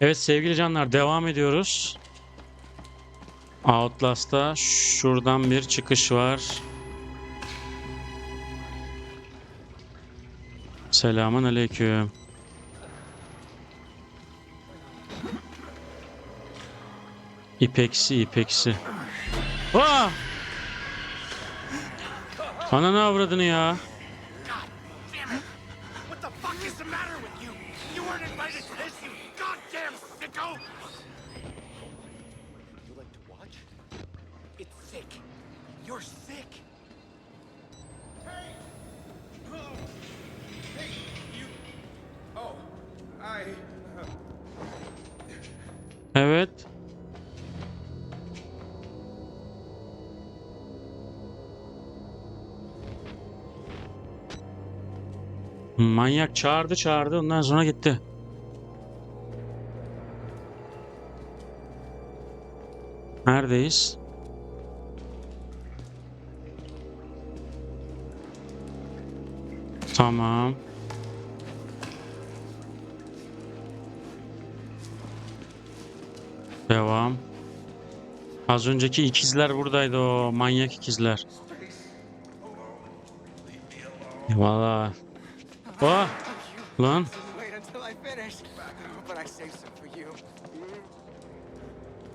Evet sevgili canlar devam ediyoruz. Outlast'ta şuradan bir çıkış var. Selamun aleyküm. İpeksi ipeksi. Aa! Ananı avradını ya. Sick. You're sick. Hey! Hey, you... Oh, I... Evet. Manyak çağırdı çağırdı ondan sonra gitti. Neredeyiz? Tamam. Devam. Az önceki ikizler buradaydı o manyak ikizler. Valla. Oh! Lan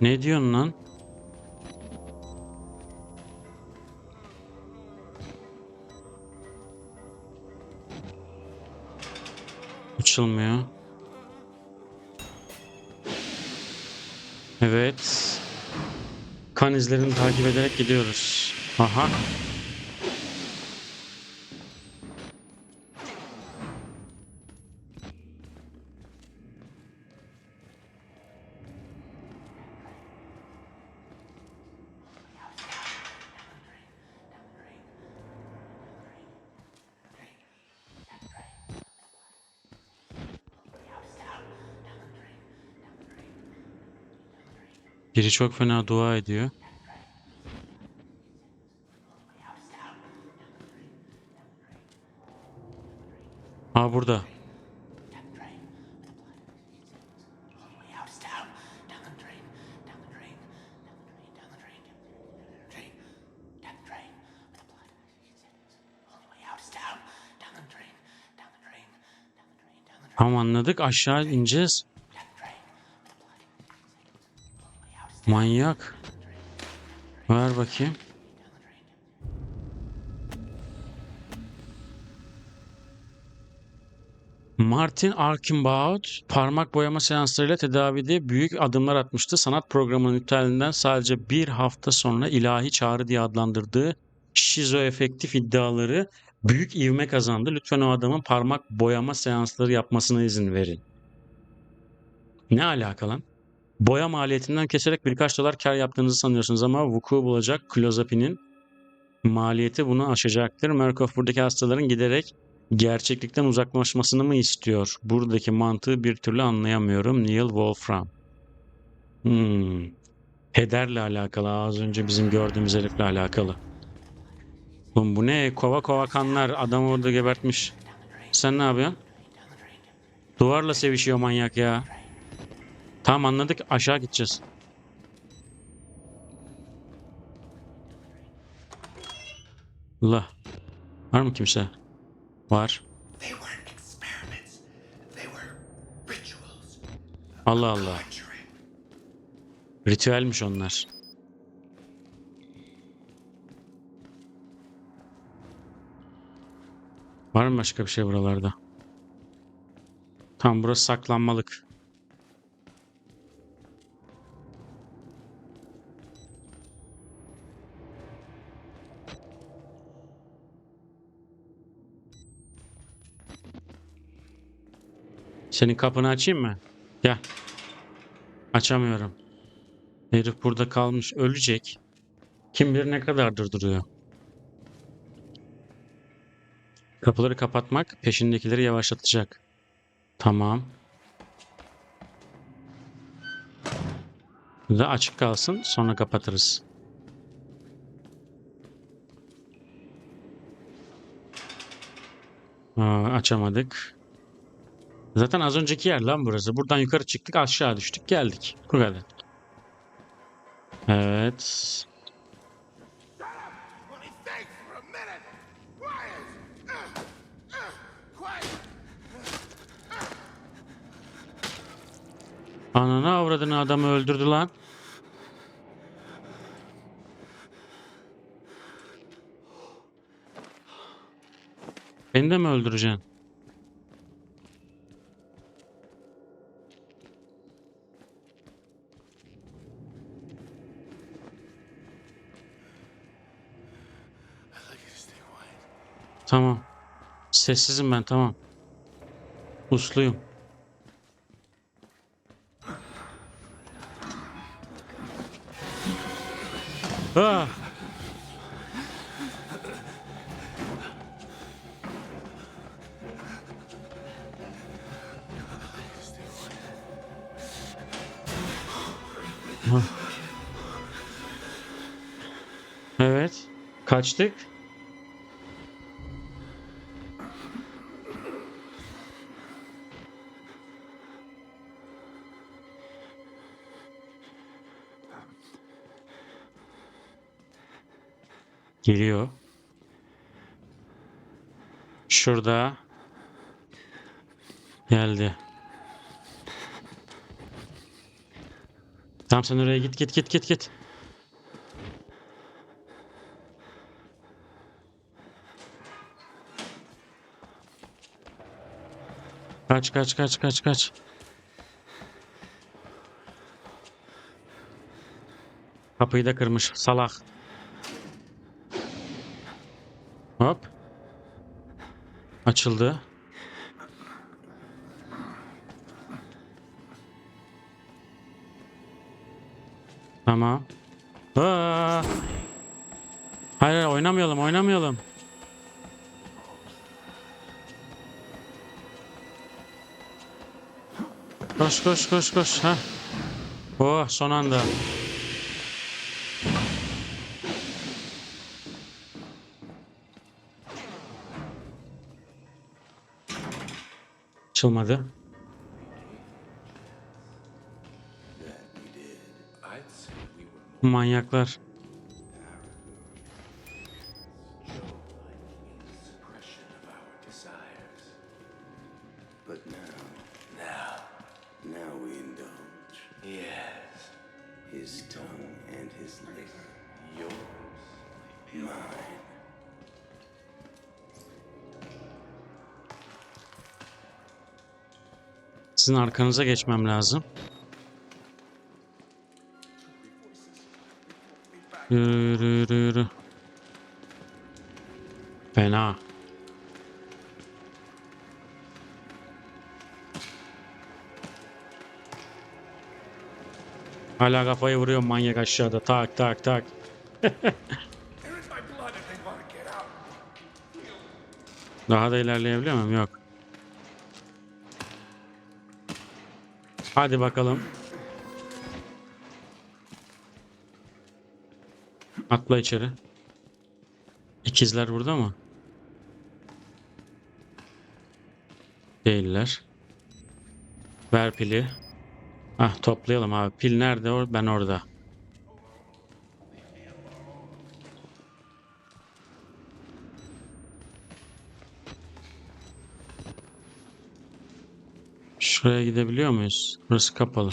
ne diyorsun lan? Açılmıyor. Evet. Kan izlerini takip ederek gidiyoruz. Aha. Biri çok fena dua ediyor. Aa burada. Tamam anladık aşağı ineceğiz. Manyak. Ver bakayım. Martin Archambault parmak boyama seanslarıyla tedavide büyük adımlar atmıştı. Sanat programının iptalinden sadece bir hafta sonra ilahi çağrı diye adlandırdığı şizoefektif iddiaları büyük ivme kazandı. Lütfen o adamın parmak boyama seansları yapmasına izin verin. Ne alaka lan? Boya maliyetinden keserek birkaç dolar kar yaptığınızı sanıyorsunuz ama vuku bulacak klozapinin maliyeti bunu aşacaktır. Markov buradaki hastaların giderek gerçeklikten uzaklaşmasını mı istiyor? Buradaki mantığı bir türlü anlayamıyorum. Neil Wolfram. Hmm. Pederle alakalı. Az önce bizim gördüğümüz herifle alakalı. Oğlum bu ne? Kova kova kanlar. Adamı orada gebertmiş. Sen ne yapıyorsun? Duvarla sevişiyor manyak ya. Tamam anladık. Aşağı gideceğiz. Allah. Var mı kimse? Var. Allah Allah. Ritüelmiş onlar. Var mı başka bir şey buralarda? Tamam burası saklanmalık. Senin kapını açayım mı? Gel. Açamıyorum. Herif burada kalmış ölecek. Kim bilir ne kadardır duruyor. Kapıları kapatmak peşindekileri yavaşlatacak. Tamam. Bu da açık kalsın sonra kapatırız. Aa, açamadık. Zaten az önceki yer lan burası. Buradan yukarı çıktık aşağı düştük geldik. Bu kadar. Evet. Ananı avradını adamı öldürdü lan. Beni de mi öldüreceksin? Tamam. Sessizim ben tamam. Usluyum. Ah! Ah. Evet. Kaçtık. Geliyor. Şurada. Geldi. Tamam sen oraya git git git git git. Kaç kaç kaç kaç kaç. Kapıyı da kırmış salak. Hop. Açıldı. Tamam. Aa! Hayır hayır oynamayalım oynamayalım. Koş koş koş koş. Ha. Oh son anda. Açılmadı. Manyaklar. Sizin arkanıza geçmem lazım. Yürü yürü yürü. Fena. Hala kafayı vuruyor manyak aşağıda. Tak tak tak. Daha da ilerleyebiliyor muyum? Yok. Hadi bakalım. Atla içeri. İkizler burada mı? Değiller. Ver pili. Ah toplayalım abi. Pil nerede? Ben orada. Şuraya gidebiliyor muyuz? Burası kapalı.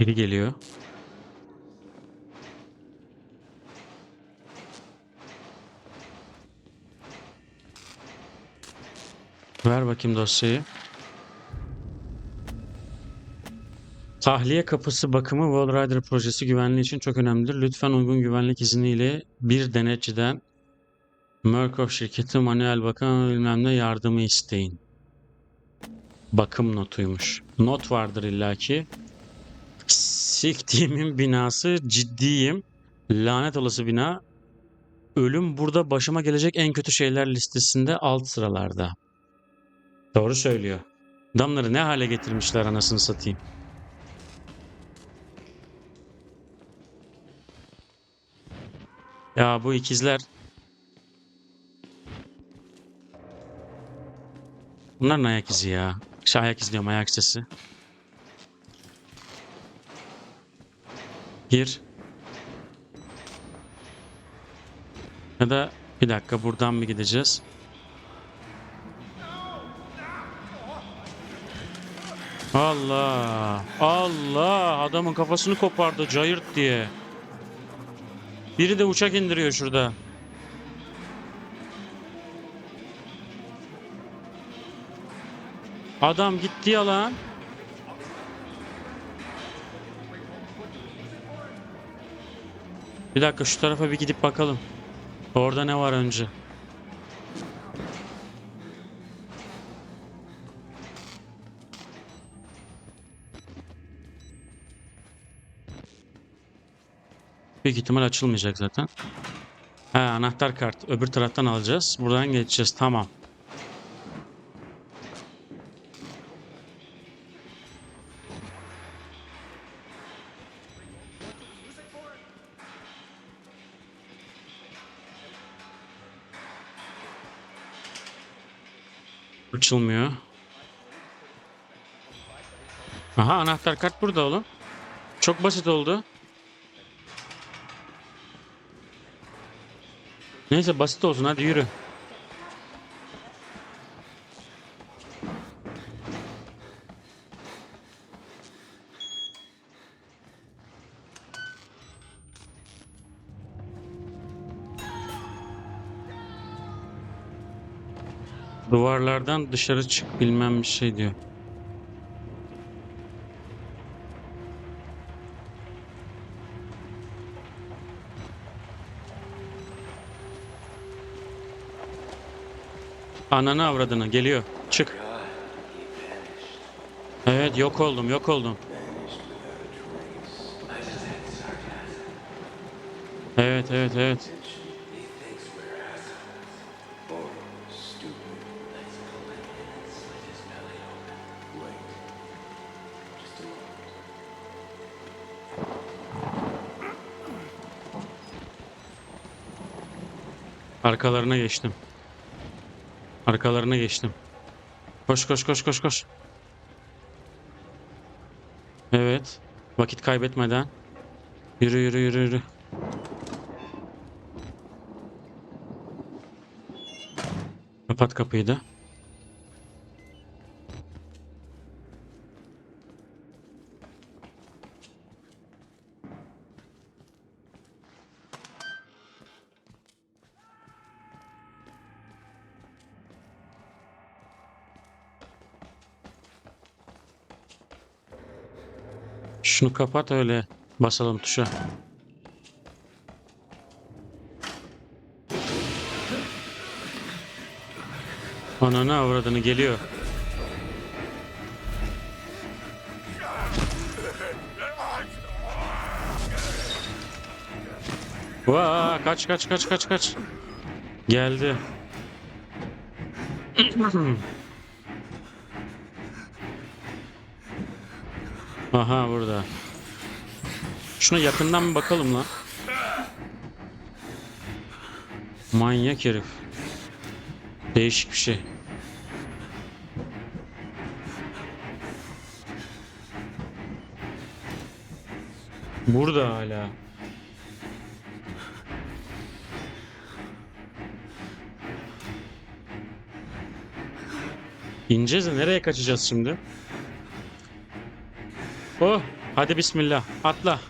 Biri geliyor. Ver bakayım dosyayı. Tahliye kapısı bakımı Wall Rider projesi güvenliği için çok önemlidir. Lütfen uygun güvenlik izniyle bir denetçiden Murkoff şirketi manuel bakım bilmem ne yardımı isteyin. Bakım notuymuş. Not vardır illaki. Siktiğimin binası ciddiyim. Lanet olası bina. Ölüm burada başıma gelecek en kötü şeyler listesinde alt sıralarda. Doğru söylüyor. Adamları ne hale getirmişler anasını satayım. Ya bu ikizler. Bunlar ne ayak izi ya? Şey ayak izi diyorum ayak sesi. Gir. Ya da bir dakika buradan mı gideceğiz? Allah! Allah! Adamın kafasını kopardı cayırt diye. Biri de uçak indiriyor şurada. Adam gitti ya lan. Bir dakika şu tarafa bir gidip bakalım. Orada ne var önce? Büyük ihtimal açılmayacak zaten. Ha, anahtar kart. Öbür taraftan alacağız. Buradan geçeceğiz. Tamam. Açılmıyor. Aha anahtar kart burada oğlum. Çok basit oldu. Neyse basit olsun hadi yürü. Duvarlardan dışarı çık bilmem bir şey diyor. Ananı avradını geliyor. Çık. Evet yok oldum yok oldum. Evet evet evet. Arkalarına geçtim. Arkalarına geçtim. Koş koş koş koş koş. Evet. Vakit kaybetmeden. Yürü yürü yürü yürü. Kapat kapıyı da. Kapat öyle basalım tuşa. Ananı avradını geliyor. Vaa kaç kaç kaç kaç kaç. Geldi. Aha burada. Şuna yakından bir bakalım lan. Manyak herif. Değişik bir şey. Burada hala. İneceğiz de nereye kaçacağız şimdi? Oh, hadi bismillah. Atla.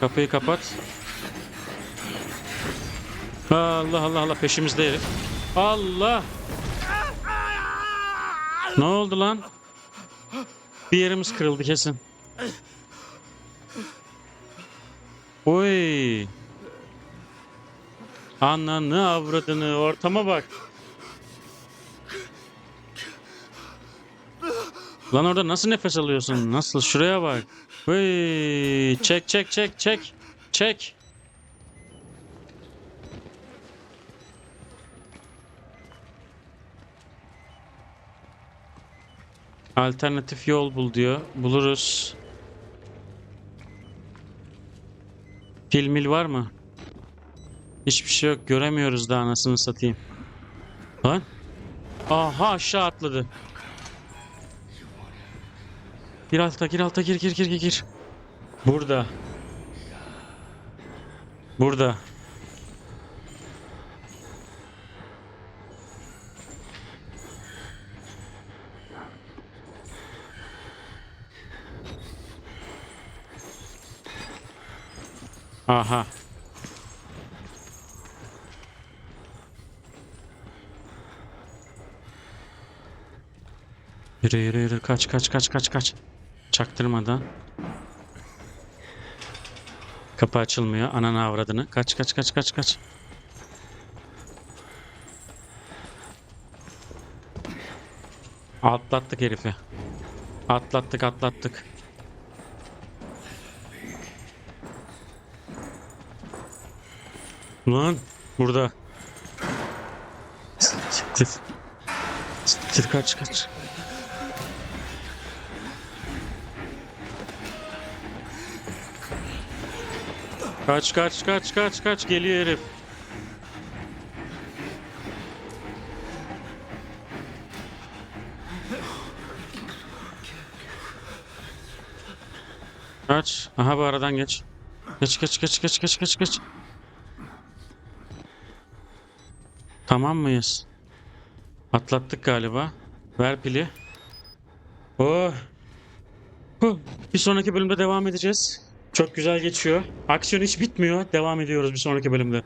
Kapıyı kapat. Allah Allah Allah peşimizde herif. Allah. Ne oldu lan? Bir yerimiz kırıldı kesin. Oy. Ananı avradını ortama bak. Lan orada nasıl nefes alıyorsun? Nasıl? Şuraya bak. Vay, çek çek çek çek. Çek. Alternatif yol bul diyor. Buluruz. Filmil var mı? Hiçbir şey yok. Göremiyoruz da anasını satayım. Lan. Aha aşağı atladı. Gir alta gir alta gir gir gir gir gir. Burada. Burada. Aha. Yürü yürü yürü kaç kaç kaç kaç kaç. Çaktırmadan. Kapı açılmıyor. Ananı avradını. Kaç kaç kaç kaç kaç. Atlattık herifi. Atlattık atlattık. Lan burada. Siktir. Siktir kaç kaç. Kaç kaç kaç kaç kaç geliyor herif. Kaç. Aha bu aradan geç. Geç geç geç geç geç geç geç. Tamam mıyız? Atlattık galiba. Ver pili. Oh. Huh. Bir sonraki bölümde devam edeceğiz. Çok güzel geçiyor. Aksiyon hiç bitmiyor. Devam ediyoruz bir sonraki bölümde.